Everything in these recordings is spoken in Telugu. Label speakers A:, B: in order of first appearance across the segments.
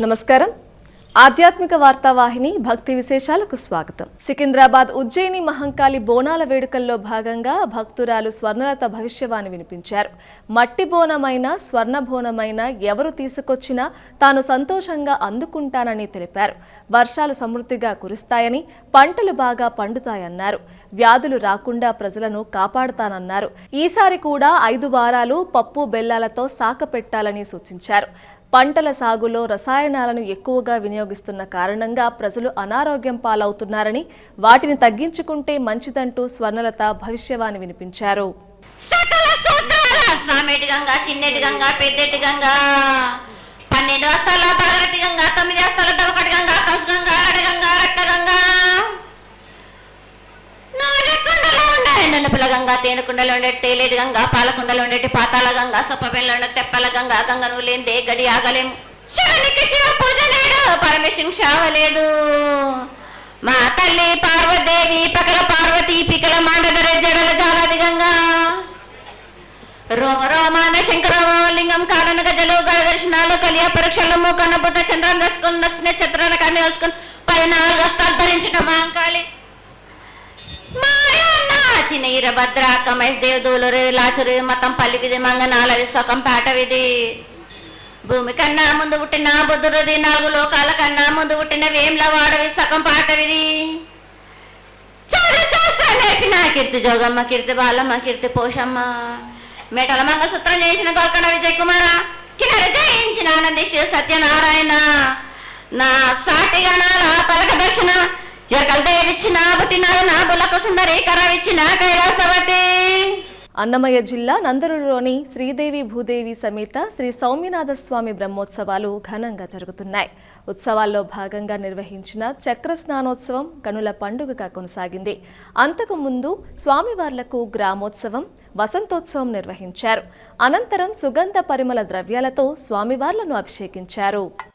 A: నమస్కారం. ఆధ్యాత్మిక వార్తావాహిని భక్తి విశేషాలకు స్వాగతం. సికింద్రాబాద్ ఉజ్జయిని మహంకాళి బోనాల వేడుకల్లో భాగంగా భక్తురాలు స్వర్ణలత భవిష్యవాణి వినిపించారు. మట్టి బోనమైన స్వర్ణబోనమైన ఎవరు తీసుకొచ్చినా తాను సంతోషంగా అందుకుంటానని తెలిపారు. వర్షాలు సమృద్ధిగా కురుస్తాయని పంటలు బాగా పండుతాయన్నారు. వ్యాధులు రాకుండా ప్రజలను కాపాడుతానన్నారు. ఈసారి కూడా ఐదు వారాలు పప్పు బెల్లాలతో సాక పెట్టాలని సూచించారు. పంటల సాగులో రసాయనాలను ఎక్కువగా వినియోగిస్తున్న కారణంగా ప్రజలు అనారోగ్యం పాలవుతున్నారని వాటిని తగ్గించుకుంటే మంచిదంటూ స్వర్ణలత భవిష్యవాణి వినిపించారు.
B: చిన్నటి గంగా పెద్దటి గంగా పన్నెండు వస్తాల భాగరథి గంగా తొమ్మిది వస్తాల దవకటి గంగా కసు గంగా అడగంగా ఉండే ఎండుపుల గంగా తేనెకుండలో ఉండే తేలేటి గంగ పాలకుండలో ఉండేటి పాతాల గంగ సొప్పబెల్లో ఉండే తెప్పల గంగ గంగ నువ్వు లేనిదే గడి ఆగలేము శివునికి శివ పూజ లేడు పరమేశ్వరుని శావలేదు మా తల్లి పార్వదేవి పకల పార్వతి పికల మాండదర జడల జాలాది గంగా. రోమ రోమాన శంకరలింగం కారణ గజలు గడ దర్శనాలు కలియ పరీక్షలు మూకన్న బుద్ధ చంద్రం దసుకుని నచ్చిన చిత్రాల కన్నీ వేసుకుని పైన వస్తాలు ధరించిన మాంకాళి మా చిన్న ఈరభద్ర కమేష్ దేవదూలురు లాచురు మతం పల్లికిది మంగనాలది సొకం పాటవిది. భూమి కన్నా ముందు పుట్టిన బుద్ధుడిది నాలుగు లోకాల కన్నా ముందు పుట్టిన వేమ్ల వాడవి సగం పాటవిది. నా కీర్తి జోగమ్మ కీర్తి బాలమ్మ కీర్తి పోషమ్మ. మేటల మంగసూత్రం చేయించిన గోల్కొండ విజయ్ కుమార కిన్నర జయించిన ఆనందిష్ సత్యనారాయణ. నా సాటి గణాల పలక దర్శన
A: అన్నమయ్య జిల్లా నందరులోని శ్రీదేవి భూదేవి సమేత శ్రీ సౌమ్యనాథ స్వామి బ్రహ్మోత్సవాలు ఘనంగా జరుగుతున్నాయి. ఉత్సవాల్లో భాగంగా నిర్వహించిన చక్ర స్నానోత్సవం కనుల పండుగగా కొనసాగింది. అంతకు ముందు స్వామివార్లకు గ్రామోత్సవం వసంతోత్సవం నిర్వహించారు. అనంతరం సుగంధ పరిమళ ద్రవ్యాలతో స్వామివార్లను అభిషేకించారు.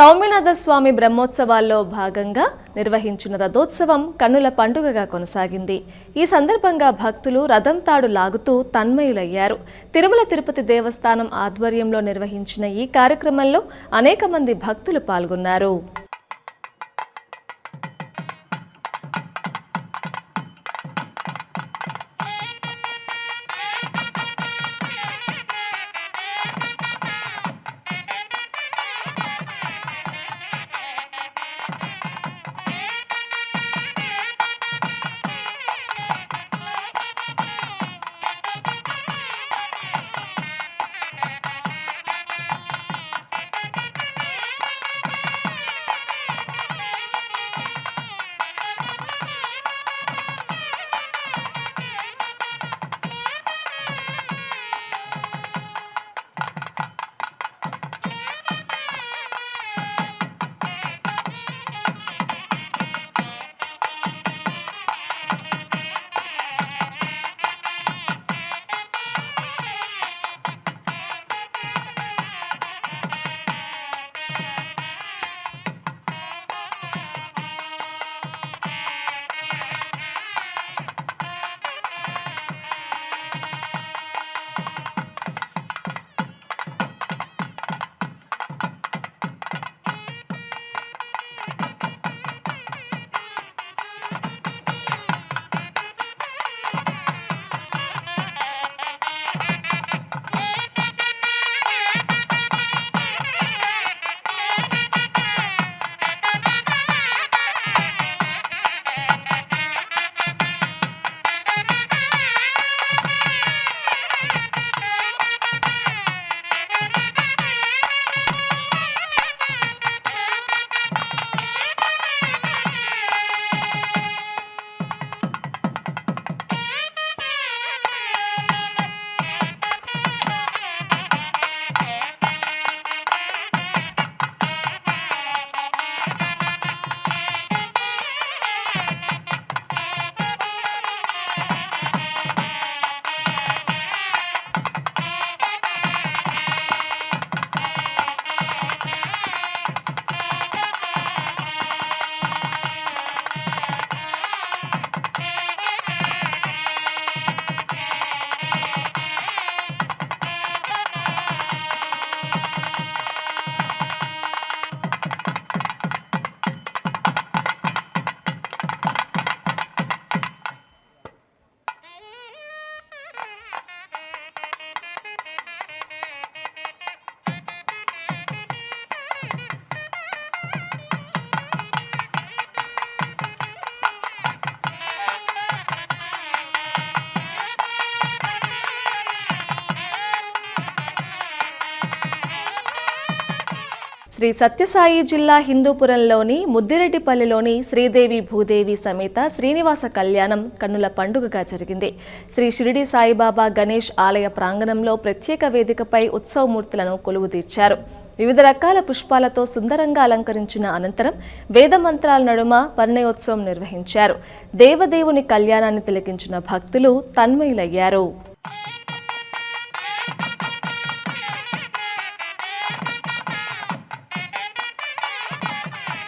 A: సౌమ్యనాథ స్వామి బ్రహ్మోత్సవాల్లో భాగంగా నిర్వహించిన రథోత్సవం కన్నుల పండుగగా కొనసాగింది. ఈ సందర్భంగా భక్తులు రథం తాడు లాగుతూ తన్మయులయ్యారు. తిరుమల తిరుపతి దేవస్థానం ఆధ్వర్యంలో నిర్వహించిన ఈ కార్యక్రమంలో అనేక మంది భక్తులు పాల్గొన్నారు. శ్రీ సత్యసాయి జిల్లా హిందూపురంలోని ముద్దిరెడ్డిపల్లిలోని శ్రీదేవి భూదేవి సమేత శ్రీనివాస కళ్యాణం కన్నుల పండుగగా జరిగింది. శ్రీ షిరిడి సాయిబాబా గణేష్ ఆలయ ప్రాంగణంలో ప్రత్యేక వేదికపై ఉత్సవమూర్తులను కొలువు తీర్చారు వివిధ రకాల పుష్పాలతో సుందరంగా అలంకరించిన అనంతరం వేద మంత్రాల నడుమ పర్ణయోత్సవం నిర్వహించారు. దేవదేవుని కళ్యాణాన్ని తిలకించిన భక్తులు తన్మయులయ్యారు. Yeah.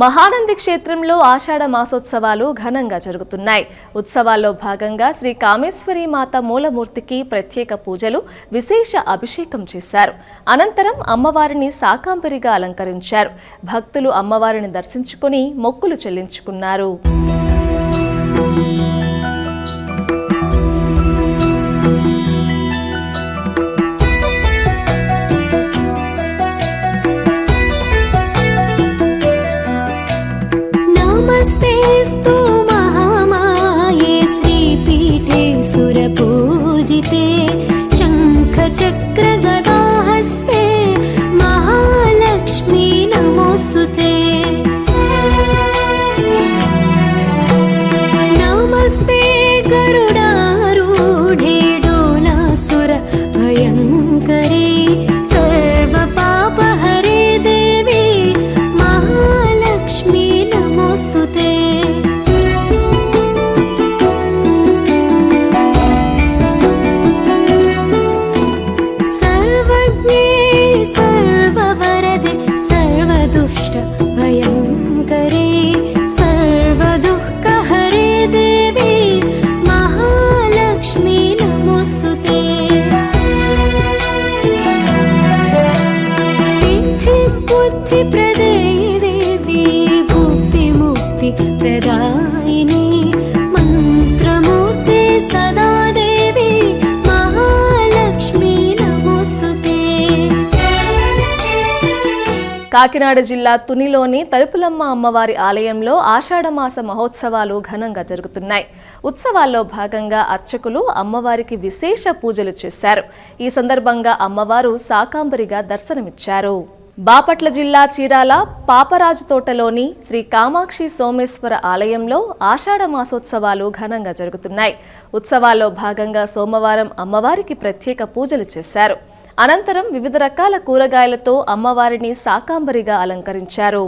A: మహానంది క్షేత్రంలో ఆషాఢ మాసోత్సవాలు ఘనంగా జరుగుతున్నాయి. ఉత్సవాల్లో భాగంగా శ్రీ కామేశ్వరి మాత మూలమూర్తికి ప్రత్యేక పూజలు విశేష అభిషేకం చేశారు. అనంతరం అమ్మవారిని సాకాంబరిగా అలంకరించారు. భక్తులు అమ్మవారిని దర్శించుకుని మొక్కులు చెల్లించుకున్నారు. కాకినాడ జిల్లా తునిలోని తలుపులమ్మ అమ్మవారి ఆలయంలో ఆషాఢమాస మహోత్సవాలు ఘనంగా జరుగుతున్నాయి. ఉత్సవాల్లో భాగంగా అర్చకులు అమ్మవారికి విశేష పూజలు చేశారు. ఈ సందర్భంగా అమ్మవారు సాకాంబరిగా దర్శనమిచ్చారు. బాపట్ల జిల్లా చీరాల పాపరాజు తోటలోని శ్రీ కామాక్షి సోమేశ్వర ఆలయంలో ఆషాఢ మాసోత్సవాలు ఘనంగా జరుగుతున్నాయి. ఉత్సవాల్లో భాగంగా సోమవారం అమ్మవారికి ప్రత్యేక పూజలు చేశారు. అనంతరం వివిధ రకాల కూరగాయలతో అమ్మవారిని సాకాంబరిగా అలంకరించారు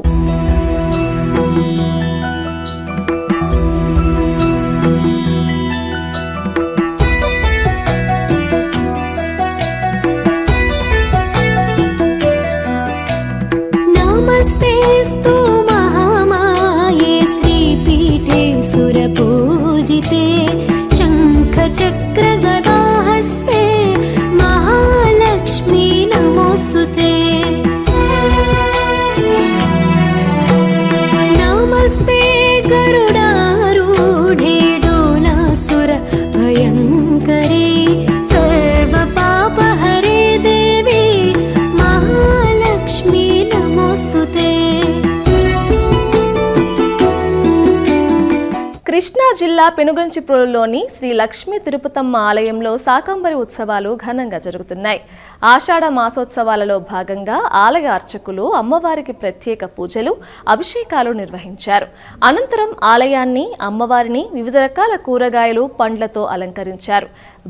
C: नमस्तेऽस्तु
A: జిల్లా పెనుగంచిప్రోలులోని శ్రీ లక్ష్మీ తిరుపతమ్మ ఆలయంలో శాకంబరి ఉత్సవాలు ఘనంగా జరుగుతున్నాయి. ఆషాఢ మాసోత్సవాలలో భాగంగా ఆలయ అర్చకులు అమ్మవారికి ప్రత్యేక పూజలు అభిషేకాలు నిర్వహించారు. అనంతరం ఆలయాన్ని అమ్మవారిని వివిధ రకాల కూరగాయలు పండ్లతో అలంకరించారు.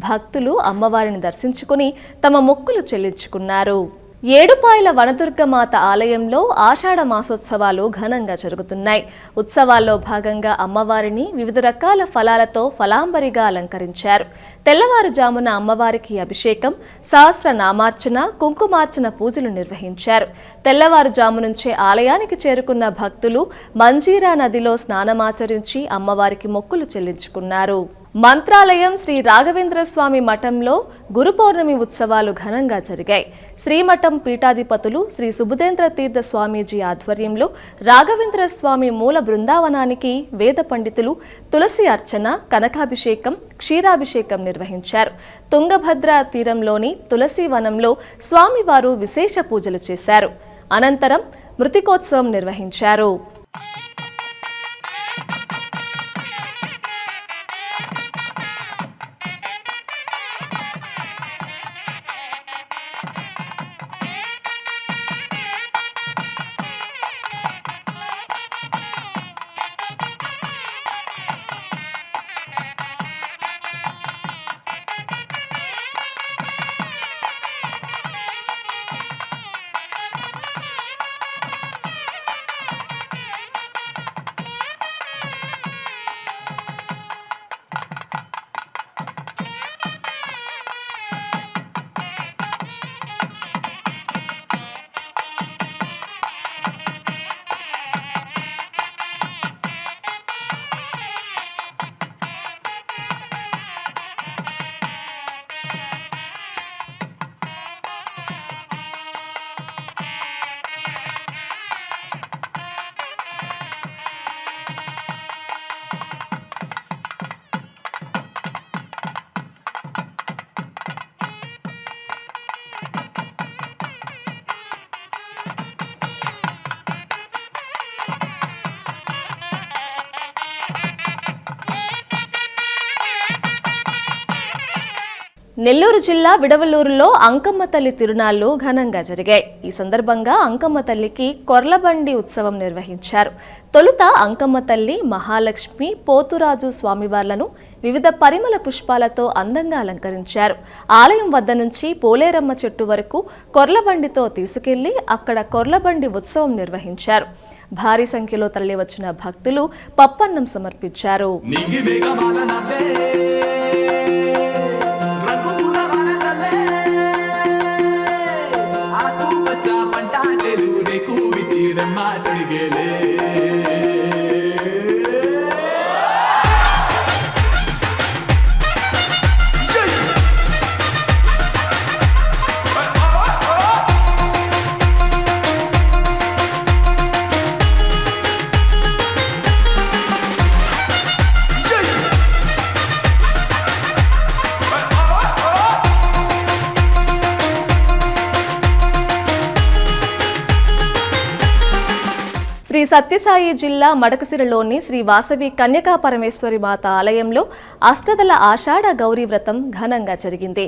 A: భక్తులు అమ్మవారిని దర్శించుకుని తమ మొక్కులు చెల్లించుకున్నారు. ఏడుపాయల వనదుర్గమాత ఆలయంలో ఆషాఢ మాసోత్సవాలు ఘనంగా జరుగుతున్నాయి. ఉత్సవాల్లో భాగంగా అమ్మవారిని వివిధ రకాల ఫలాలతో ఫలాంబరిగా అలంకరించారు. తెల్లవారుజామున అమ్మవారికి అభిషేకం సహస్ర నామార్చన కుంకుమార్చన పూజలు నిర్వహించారు. తెల్లవారుజాము నుంచే ఆలయానికి చేరుకున్న భక్తులు మంజీరా నదిలో స్నానమాచరించి అమ్మవారికి మొక్కులు చెల్లించుకున్నారు. మంత్రాలయం శ్రీ రాఘవేంద్ర స్వామి మఠంలో గురు పౌర్ణమి ఉత్సవాలు ఘనంగా జరిగాయి. శ్రీమఠం పీఠాధిపతులు శ్రీ సుబుధేంద్ర తీర్థ స్వామీజీ ఆధ్వర్యంలో రాఘవేంద్ర స్వామి మూల బృందావనానికి వేద పండితులు తులసి అర్చన కనకాభిషేకం క్షీరాభిషేకం నిర్వహించారు. తుంగభద్ర తీరంలోని తులసి వనంలో స్వామివారు విశేష పూజలు చేశారు. అనంతరం మృతికోత్సవం నిర్వహించారు. నెల్లూరు జిల్లా విడవలూరులో అంకమ్మ తల్లి తిరునాళ్ళు ఘనంగా జరిగాయి. ఈ సందర్భంగా అంకమ్మ తల్లికి కొర్లబండి ఉత్సవం నిర్వహించారు. తొలుత అంకమ్మ తల్లి మహాలక్ష్మి పోతురాజు స్వామివార్లను వివిధ పరిమళ పుష్పాలతో అందంగా అలంకరించారు. ఆలయం వద్ద నుంచి పోలేరమ్మ చెట్టు వరకు కొర్లబండితో తీసుకెళ్ళి అక్కడ కొర్లబండి ఉత్సవం నిర్వహించారు. భారీ సంఖ్యలో తరలివచ్చిన భక్తులు పప్పన్నం సమర్పించారు.
D: my dirty
A: gilly. సత్యసాయి జిల్లా మడకసిరలోని శ్రీ వాసవి కన్యకా పరమేశ్వరి మాత ఆలయంలో అష్టదల ఆషాఢ గౌరీ వ్రతం ఘనంగా జరిగింది.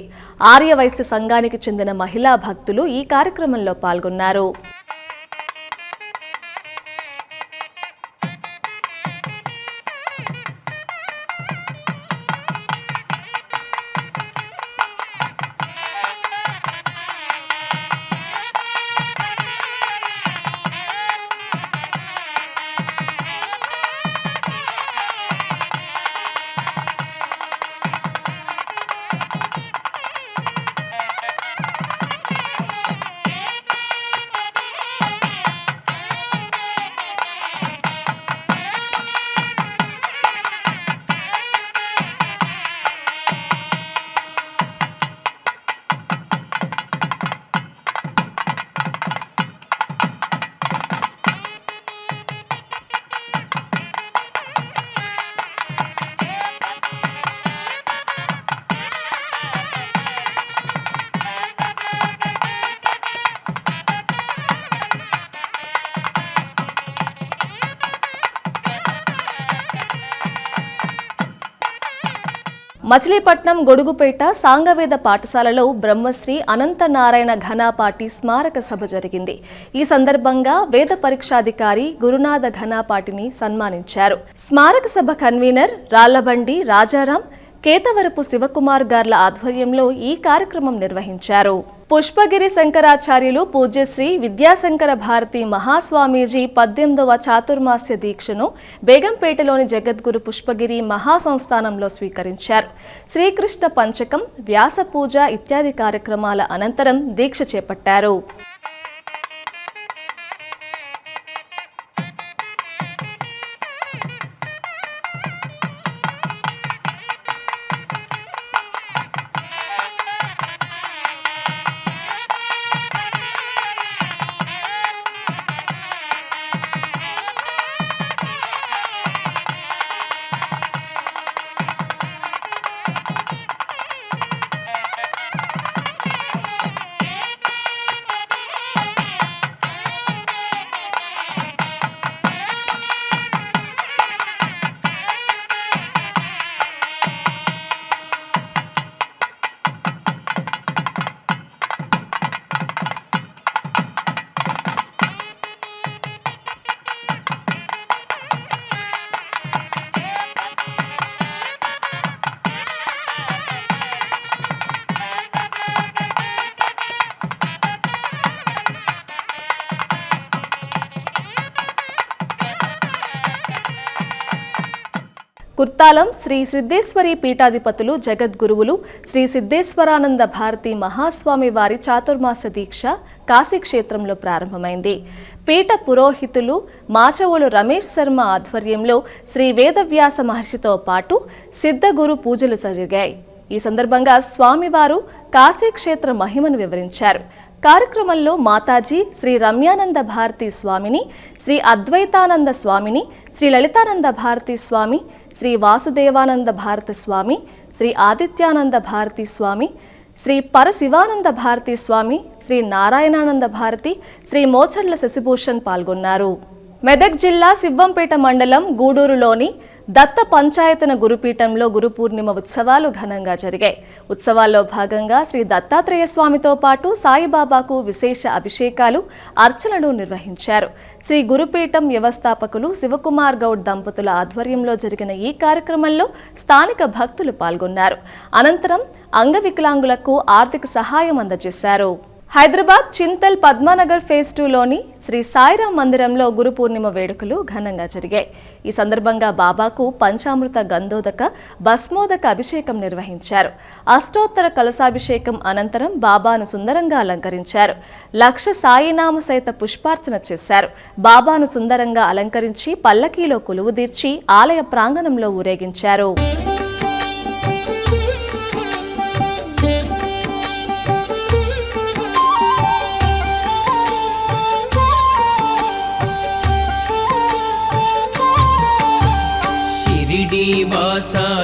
A: ఆర్యవైశ్య సంఘానికి చెందిన మహిళా భక్తులు ఈ కార్యక్రమంలో పాల్గొన్నారు. మచిలీపట్నం గొడుగుపేట సాంగవేద పాఠశాలలో బ్రహ్మశ్రీ అనంత నారాయణ ఘనాపాటి స్మారక సభ జరిగింది. ఈ సందర్భంగా వేద పరీక్షాధికారి గురునాథ ఘనాపాటిని సన్మానించారు. స్మారక సభ కన్వీనర్ రాళ్ళబండి రాజారాం కేతవరపు శివకుమార్ గార్ల ఆధ్వర్యంలో ఈ కార్యక్రమం నిర్వహించారు. పుష్పగిరి శంకరాచార్యులు పూజ్యశ్రీ విద్యాశంకర భారతి మహాస్వామీజీ పద్దెనిమిదవ చాతుర్మాస్య దీక్షను బేగంపేటలోని జగద్గురు పుష్పగిరి మహాసంస్థానంలో స్వీకరించారు. శ్రీకృష్ణ పంచకం వ్యాస పూజ ఇత్యాది కార్యక్రమాల అనంతరం దీక్ష చేపట్టారు. కుర్తాలం శ్రీ సిద్ధేశ్వరి పీఠాధిపతులు జగద్గురువులు శ్రీ సిద్ధేశ్వరానంద భారతి మహాస్వామి వారి చాతుర్మాస దీక్ష కాశీక్షేత్రంలో ప్రారంభమైంది. పీఠ పురోహితులు మాచవులు రమేష్ శర్మ ఆధ్వర్యంలో శ్రీ వేదవ్యాస మహర్షితో పాటు సిద్ధగురు పూజలు జరిగాయి. ఈ సందర్భంగా స్వామివారు కాశీక్షేత్ర మహిమను వివరించారు. కార్యక్రమంలో మాతాజీ శ్రీ రమ్యానంద భారతి స్వామిని శ్రీ అద్వైతానంద స్వామిని శ్రీ లలితానంద భారతి స్వామి శ్రీ వాసుదేవానంద భారత స్వామి శ్రీ ఆదిత్యానంద భారతి స్వామి శ్రీ పరశివానంద భారతి స్వామి శ్రీ నారాయణానంద భారతి శ్రీ మోచర్ల శశిభూషణ్ పాల్గొన్నారు. మెదక్ జిల్లా సివ్వంపేట మండలం గూడూరులోని దత్త పంచాయతన గురుపీఠంలో గురు పూర్ణిమ ఉత్సవాలు ఘనంగా జరిగాయి. ఉత్సవాల్లో భాగంగా శ్రీ దత్తాత్రేయ స్వామితో పాటు సాయిబాబాకు విశేష అభిషేకాలు అర్చనలు నిర్వహించారు. శ్రీ గురుపీఠం వ్యవస్థాపకులు శివకుమార్ గౌడ్ దంపతుల ఆధ్వర్యంలో జరిగిన ఈ కార్యక్రమంలో స్థానిక భక్తులు పాల్గొన్నారు. అనంతరం అంగవికలాంగులకు ఆర్థిక సహాయం అందజేశారు. హైదరాబాద్ చింతల్ పద్మానగర్ ఫేజ్ టూలోని శ్రీ సాయిరాం మందిరంలో గురు పూర్ణిమ వేడుకలు ఘనంగా జరిగాయి. ఈ సందర్భంగా బాబాకు పంచామృత గంధోదక భస్మోదక అభిషేకం నిర్వహించారు. అష్టోత్తర కలశాభిషేకం అనంతరం బాబాను సుందరంగా అలంకరించారు. లక్ష సాయినామ సహిత పుష్పార్చన చేశారు. బాబాను సుందరంగా అలంకరించి పల్లకీలో కొలువుదీర్చి ఆలయ ప్రాంగణంలో ఊరేగించారు.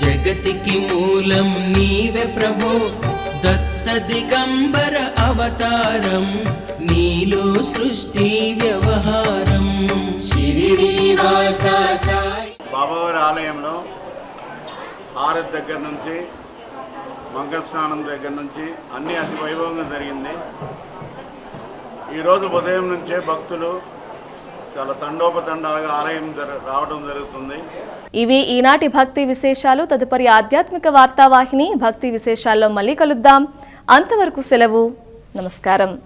E: జగతికి మూలం నీవే ప్రభు. దత్త దిగంబర అవతారం నీలో సృష్టి వ్యవహారం.
F: సాయి.
G: బాబావారి ఆలయంలో హారత్ దగ్గర నుంచి మంగళ స్నానం దగ్గర నుంచి అన్నీ అతి వైభవంగా జరిగింది. ఈరోజు ఉదయం నుంచే భక్తులు చాలా తండోపతండాలుగా ఆలయం రావడం జరుగుతుంది.
A: ఇవి ఈనాటి భక్తి విశేషాలు. తదుపరి ఆధ్యాత్మిక వార్తావాహిని భక్తి విశేషాల్లో మళ్ళీ కలుద్దాం. అంతవరకు సెలవు. నమస్కారం.